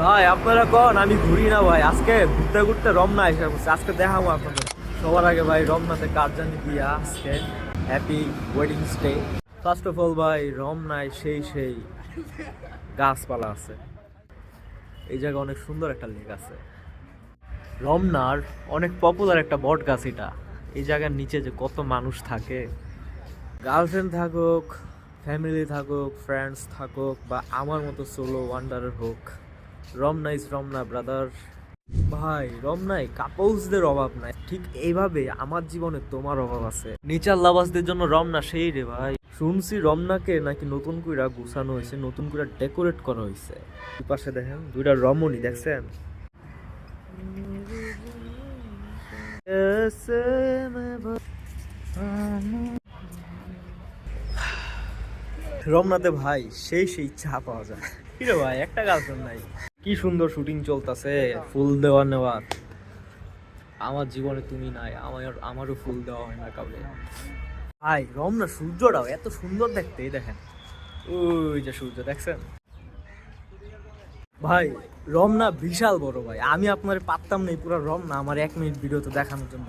ভাই, আপনারা কন? আমি ঘুরি না ভাই। আজকে ঘুরতে ঘুরতে রমনা এসে পড়ছে। আজকে দেখাবো আপনাদের। সবার আগে ভাই, রমনাতে কারজানি দিয়া আজকে? Happy wedding stay first of all ভাই, রমনায় সেই সেই গাছপালা আছে। এই জায়গায় অনেক সুন্দর একটা লেক আছে। রমনার অনেক পপুলার একটা বট গাছ এটা। এই জায়গার নিচে যে কত মানুষ থাকে। গার্লফ্রেন্ড থাকুক ফ্যামিলি থাকুক ফ্রেন্ডস থাকুক, বা আমার মতো সোলো ওয়ান্ডারের হোক। রমনাইজ রমনা ব্রাদার। ভাই রমনায় কাপলসদের অভাব নাই। ঠিক এইভাবে আমার জীবনে তোমার অভাব আছে। নিচার লাভাসদের জন্য রমনা সেই রে ভাই। শুনছি রমনাকে নাকি নতুন কইরা গুছানো হয়েছে নতুন কইরা ডেকোরেট করা হয়েছে পাশে দেখেন, দুইটা রমণী, দেখছেন? রমনাতে ভাই, সেই সেই চা পাওয়া যায়। কি রে ভাই, একটা গার্লফ্রেন্ড নাই। কি সুন্দর শুটিং চলতেছে, ফুল দেওয়া নেওয়ার। আমার জীবনে তুমি নাই আমার আমারও ফুল দেওয়া হয় না কাউকে। ভাই রমনা, সূর্যটাও এত সুন্দর দেখতে দেখেন। ওই যে সূর্য, দেখছেন? ভাই, রমনা বিশাল বড় ভাই। আমি আপনার পারতাম নেই পুরো রমনা আমার এক মিনিট ভিডিওতে দেখানোর জন্য।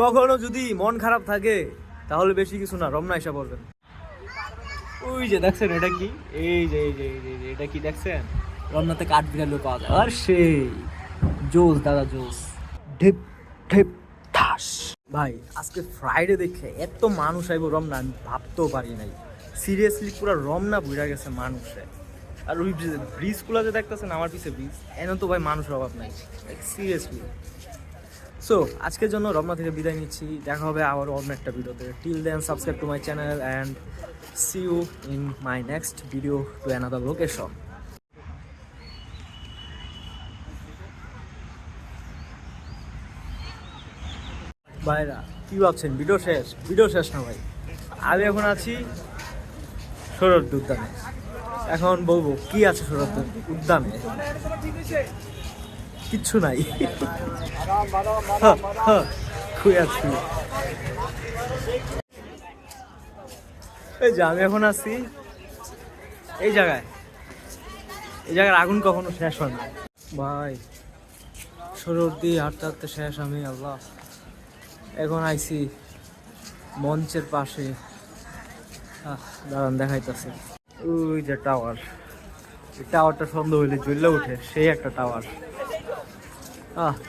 কখনো যদি মন খারাপ থাকে তাহলে বেশি কিছু না রমনা এসে পড়বেন ওই যে দেখছেন এটা কি? এই যে এই যে এই যে, এটা কি দেখছেন? রমনাতে কাঠ বিড়ালও পাওয়া যায়। আর সেই জোস দাদা জোস। ঢিপ ঢিপ ঠাস। ভাই আজকে ফ্রাইডে দেখে এত মানুষ আইব রমনা আমি ভাবতেও পারি নাই। সিরিয়াসলি পুরো রমনা বুঝা গেছে মানুষে। আর ওই ব্রিজগুলো যে দেখতেছেন আমার পিছে ব্রিজ এনে তো ভাই মানুষের অভাব নাই। সিরিয়াসলি সো আজকের জন্য রমনা থেকে বিদায় নিচ্ছি। দেখা হবে আবার অন্য একটা ভিডিওতে। Till then subscribe to my channel and see you in my next video to another location ভাইরা, কি ভাবছেন? ভিডিও শেষ? ভিডিও শেষ না ভাই? আমি এখন আছি সৌরভ উদ্যানে। এখন বলব, কি আছে সৌরভ উদ্যানে? কিচ্ছু নাই। হ্যাঁ, হ্যাঁ, আছি। এই যে আমি এখন আছি এই জায়গায়। এই জায়গার আগুন কখনো শেষ হয় না। ভাই সরোর দিয়ে হাঁটতে হাঁটতে শেষ আমি আল্লাহ। এখন আইছি মঞ্চের পাশে। দাঁড়ান দেখাইতেছে। ওই যে টাওয়ার। টাওয়ারটা সন্ধ্যা হইলে জ্বললে ওঠে সেই একটা টাওয়ার।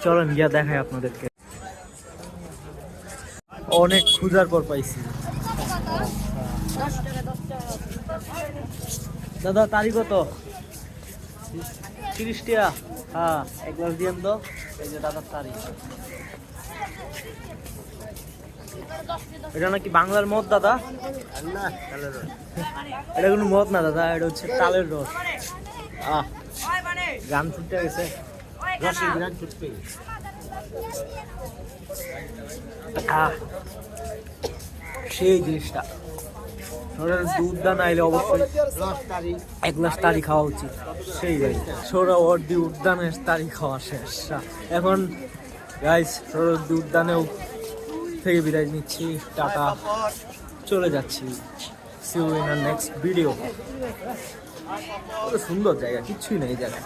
চলেন গিয়া দেখাই আপনাদেরকে। অনেক খুঁজার পর পাইছি। দাদা, তারিখ কত? তিরিশ টিয়া। হ্যাঁ এক গ্লাস দিয়েন তো। এই যে দাদার তারিখ। এটা নাকি বাংলার মদ, দাদা? এটা কোনো মদ না, দাদা, এটা হচ্ছে তালের রস। আহ, গান ছুটতে গেছে। সেই জিনিসটা। ওটার দুধ দান আইলে অবশ্যই এক গ্লাস তারি খাওয়া উচিত। সেই সোরা ওর দিয়ে উদ্যানের তারি খাওয়া শেষ। এখন গাইস সোরা উদ্যানেও থেকে বিদায় নিচ্ছি। টাটা। চলে যাচ্ছি। সিউ ইন নেক্সট ভিডিও সুন্দর জায়গা কিচ্ছুই নেই এই জায়গায়।